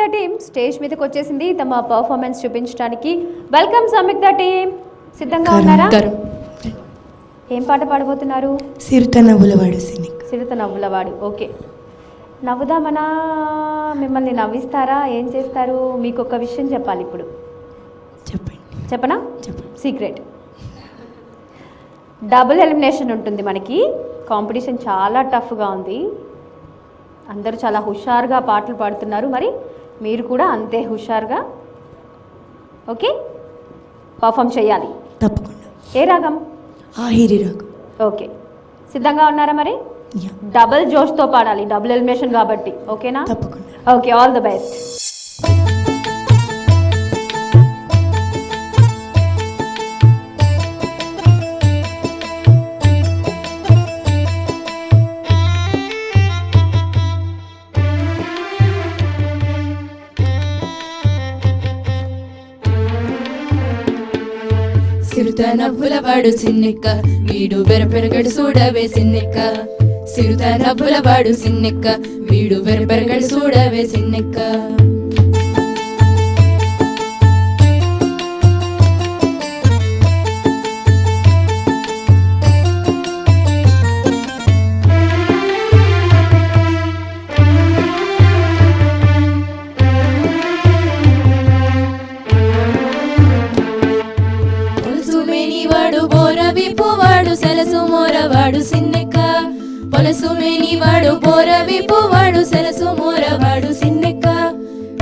సంయుక్త team stage మీదకి వచ్చేసింది. తమ పర్ఫార్మెన్స్ చూపించడానికి వెల్కమ్ సంయుక్త టీం. సిద్ధంగా ఉన్నారా? ఏం పాట పాడబోతున్నారు? సిరుత నవ్వులవాడు సినిక్ చిరుత నవ్వులవాడు. ఓకే. నవ్వుదామనా? మిమ్మల్ని నవ్విస్తారా? ఏం చేస్తారు? మీకు ఒక విషయం చెప్పాలి ఇప్పుడు. చెప్పండి. చెప్పనా? చెప్పండి. సీక్రెట్ డబుల్ ఎలిమినేషన్ ఉంటుంది మనకి. కాంపిటీషన్ చాలా టఫ్గా ఉంది. అందరూ చాలా హుషారుగా పాటలు పాడుతున్నారు. మరి మీరు కూడా అంతే హుషారుగా ఓకే? పర్ఫామ్ చేయాలి. తప్పకుండా. ఏ రాగం? ఆహిరి రాగం. ఓకే. సిద్ధంగా ఉన్నారా మరి? డబుల్ జోష్తో పాడాలి డబుల్ ఎలిమినేషన్ కాబట్టి. ఓకేనా? తప్పకుండా. Okay all the best. నవ్వుల వాడు సిన్నెక్క. వీడు బెరపెరగడు చూడవే సిన్నెక్క. సిరుత నవ్వుల వాడు సిన్నెక్క. వీడు బెరపెరగడు చూడవే సిన్నెక్క. సిన్నెక్క. పొలసు మేనివాడు బోర విప్పువాడు సరసు మోరవాడు సిన్నెక్క.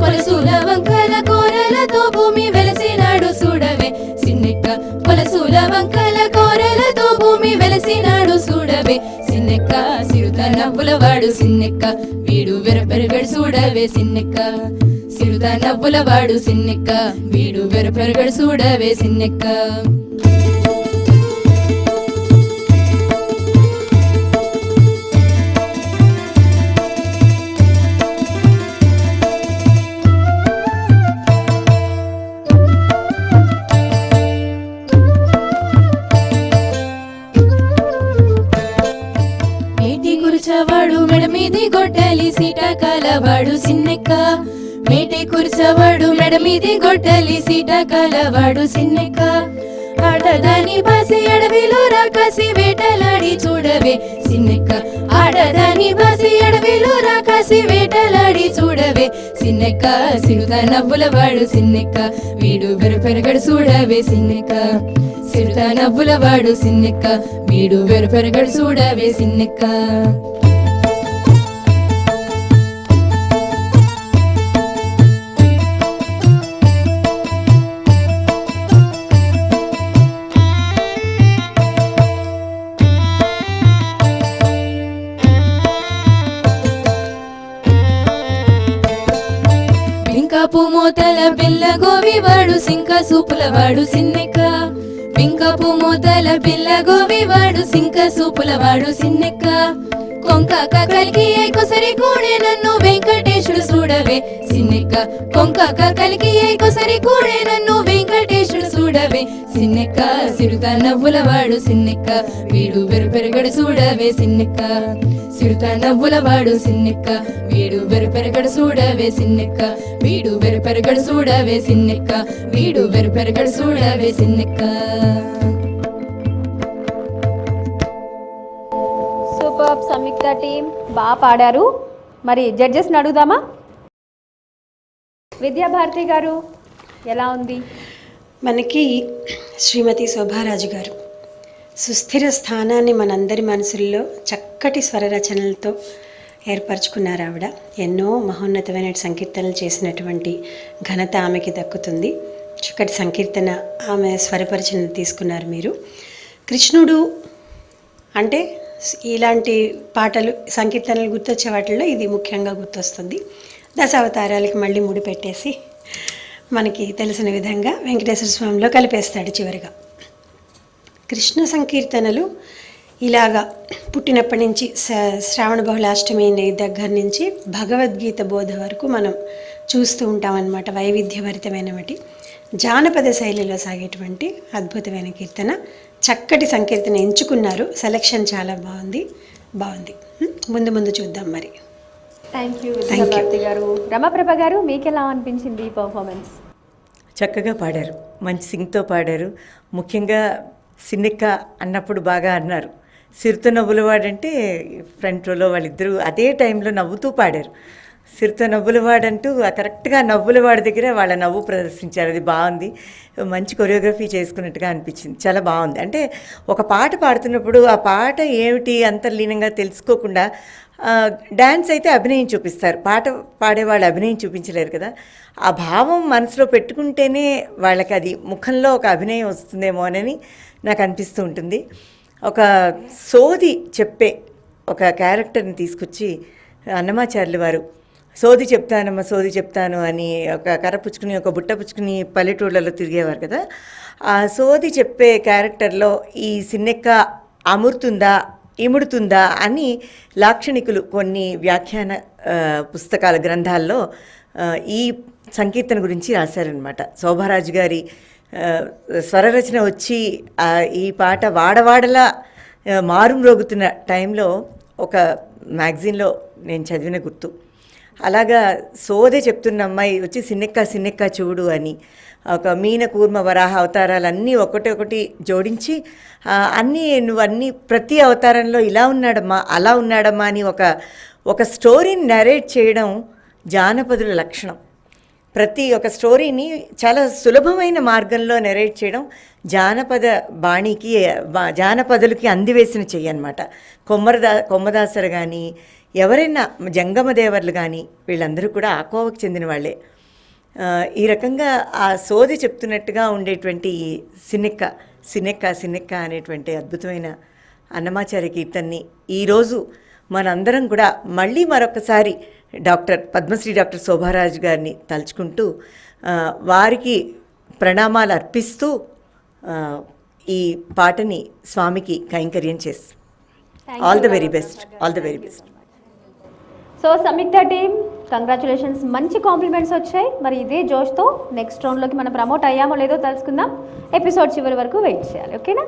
పొలసుల వంకల కోరలతో భూమి వెలసినాడు చూడవే సిన్నెక్క. పొలసుల వంకల కోరలతో భూమి వెలసినాడు చూడవే సిన్నెక్క. సిరుత నవ్వులవాడు సిన్నెక్క. వీడు వెరపెరగడు చూడవే సిన్నెక్క. సిరుత నవ్వులవాడు సిన్నెక్క. వీడు వెరపెరగడు చూడవే సిన్నెక్క. కురిచవాడు మెడ మీది గొడ్డలి సీటాకాలవాడు సిన్నెక్క. మేటి కురిచవాడు మెడ మీది గొడ్డలి సీటాకాలవాడు సిన్నెక్క. ఆడదాని బాసి అడవిలో రాకాసి వేటలాడి చూడవే సిన్నెక్క. ఆడదాని బాసి అడవిలో రాకాసి వేటలాడి చూడవే సిన్నెక్క. సిరుత నవ్వులవాడు సిన్నెక్క. వీడు బెరపెరగడు చూడవే సిన్నెక్క. సిరుత నవ్వులవాడు సిన్నెక్క. వీడు వెరపెరగడు చూడవే సిన్నెక్క. పింకపు మూతల పిల్ల గోవివాడు సింక సూపులవాడు సిన్నెక్క. పింకపు మూతల పిల్ల గోవివాడు సింక సూపులవాడు సిన్నెక్క. కొంక కలికి కొసరి కూడే నన్ను వెంకటేశుడు చూడవే సిన్నెక్క. కొంక కలికి కొసరి కూడే నన్ను సిన్నెక్క సిరుత నవ్వులవాడు సిన్నెక్క. వీడు వెరుపెరగడు చూడవే సిన్నెక్క. సిరుత నవ్వులవాడు సిన్నెక్క. వీడు వెరుపెరగడు చూడవే సిన్నెక్క. వీడు వెరుపెరగడు చూడవే సిన్నెక్క. వీడు వెరుపెరగడు చూడవే సిన్నెక్క. సూపర్. సంయుక్త టీం బాగా పాడారు. మరి జడ్జెస్ని అడుగుదామా? విద్యాభారతి గారు ఎలా ఉంది? మనకి శ్రీమతి శోభారాజు గారు. సుస్థిర స్థానాన్ని మనందరి మనసుల్లో చక్కటి స్వర రచనలతో ఏర్పరచుకున్నారు ఆవిడ. ఎన్నో మహోన్నతమైన సంకీర్తనలు చేసినటువంటి ఘనత ఆమెకి దక్కుతుంది. చక్కటి సంకీర్తన ఆమె స్వరపరిచన తీసుకున్నారు మీరు. కృష్ణుడు అంటే ఇలాంటి పాటలు సంకీర్తనలు గుర్తొచ్చే వాటిల్లో ఇది ముఖ్యంగా గుర్తొస్తుంది. దశావతారాలకి మళ్ళీ ముడిపెట్టేసి మనకి తెలిసిన విధంగా వెంకటేశ్వర స్వామిలో కలిపేస్తాడు చివరిగా. కృష్ణ సంకీర్తనలు ఇలాగా పుట్టినప్పటి నుంచి శ్రావణ బహుళాష్టమి దగ్గర నుంచి భగవద్గీత బోధ వరకు మనం చూస్తూ ఉంటామన్నమాట వైవిధ్యభరితమైనటువంటి జానపద శైలిలో సాగేటువంటి అద్భుతమైన కీర్తన. చక్కటి సంకీర్తన ఎంచుకున్నారు. సెలక్షన్ చాలా బాగుంది బాగుంది. ముందు ముందు చూద్దాం మరి. Thank you. భారతి గారు. రమాప్రభ గారు మీకు ఎలా అనిపించింది ఈ పర్ఫార్మెన్స్ చక్కగా పాడారు. మంచి సింగ్తో పాడారు. ముఖ్యంగా సిన్నెక్క అన్నప్పుడు బాగా అన్నారు. సిరితో నవ్వులవాడంటే ఫ్రంట్ రోలో వాళ్ళిద్దరూ అదే టైంలో నవ్వుతూ పాడారు. సిరితో నవ్వులవాడంటూ ఆ కరెక్ట్గా నవ్వులవాడి దగ్గర వాళ్ళ నవ్వు ప్రదర్శించారు. అది బాగుంది. మంచి కొరియోగ్రఫీ చేసుకున్నట్టుగా అనిపించింది. చాలా బాగుంది. అంటే ఒక పాట పాడుతున్నప్పుడు ఆ పాట ఏమిటి అంతర్లీనంగా తెలుసుకోకుండా డ్యాన్స్ అయితే అభినయం చూపిస్తారు. పాట పాడేవాళ్ళు అభినయం చూపించలేరు కదా. ఆ భావం మనసులో పెట్టుకుంటేనే వాళ్ళకి అది ముఖంలో ఒక అభినయం వస్తుందేమో అని నాకు అనిపిస్తూ ఉంటుంది. ఒక సోది చెప్పే ఒక క్యారెక్టర్ని తీసుకొచ్చి అన్నమాచార్యులు వారు సోది చెప్తానమ్మా సోది చెప్తాను అని ఒక కర్ర పుచ్చుకుని ఒక బుట్ట పుచ్చుకుని పల్లెటూళ్ళలో తిరిగేవారు కదా. ఆ సోది చెప్పే క్యారెక్టర్లో ఈ సిన్నెక్క అమురుతుందా ఇముడుతుందా అని లాక్షణికులు కొన్ని వ్యాఖ్యాన పుస్తకాల గ్రంథాల్లో ఈ సంకీర్తన గురించి రాశారనమాట శోభారాజు గారి స్వరరచన వచ్చి ఈ పాట వాడవాడలా మారుమ్రోగుతున్న టైంలో ఒక మ్యాగజైన్లో నేను చదివిన గుర్తు. అలాగా సోదే చెప్తున్న అమ్మాయి వచ్చి సిన్నెక్క సిన్నెక్క చూడు అని. ఒక మీన కూర్మ వరాహ అవతారాలన్నీ ఒకటి ఒకటి జోడించి అన్నీ నువ్వు అన్నీ ప్రతి అవతారంలో ఇలా ఉన్నాడమ్మా అలా ఉన్నాడమ్మా అని ఒక ఒక స్టోరీని నరేట్ చేయడం జానపదుల లక్షణం. ప్రతి ఒక్క స్టోరీని చాలా సులభమైన మార్గంలో నెరేట్ చేయడం జానపద బాణికి జానపదులకి అందివేసిన చెయ్యి అనమాట కొమ్మరదా కొమ్మదాసరు కానీ ఎవరైనా జంగమదేవర్లు కానీ వీళ్ళందరూ కూడా ఆకోవకు చెందిన వాళ్ళే. ఆ, ఈ రకంగా ఆ సోది చెప్తున్నట్టుగా ఉండేటువంటి ఈ సిన్నెక్క సిన్నెక్క సిన్నెక్క అనేటువంటి అద్భుతమైన అన్నమాచార్య కీర్తన్ని ఈరోజు మనందరం కూడా మళ్ళీ మరొకసారి డాక్టర్ పద్మశ్రీ డాక్టర్ శోభారాజు గారిని తలుచుకుంటూ ఆ, వారికి ప్రణామాలు అర్పిస్తూ ఆ, ఈ పాటని స్వామికి కైంకర్యం చేస్తాం all the very best all the very best so Samyuktha team congratulations మంచి కాంప్లిమెంట్స్ వచ్చాయి. మరి ఇదే జోష్తో నెక్స్ట్ రౌండ్లోకి మనం ప్రమోట్ అయ్యామో లేదో తెలుసుకుందాం. ఎపిసోడ్ చివరి వరకు వెయిట్ చేయాలి. ఓకేనా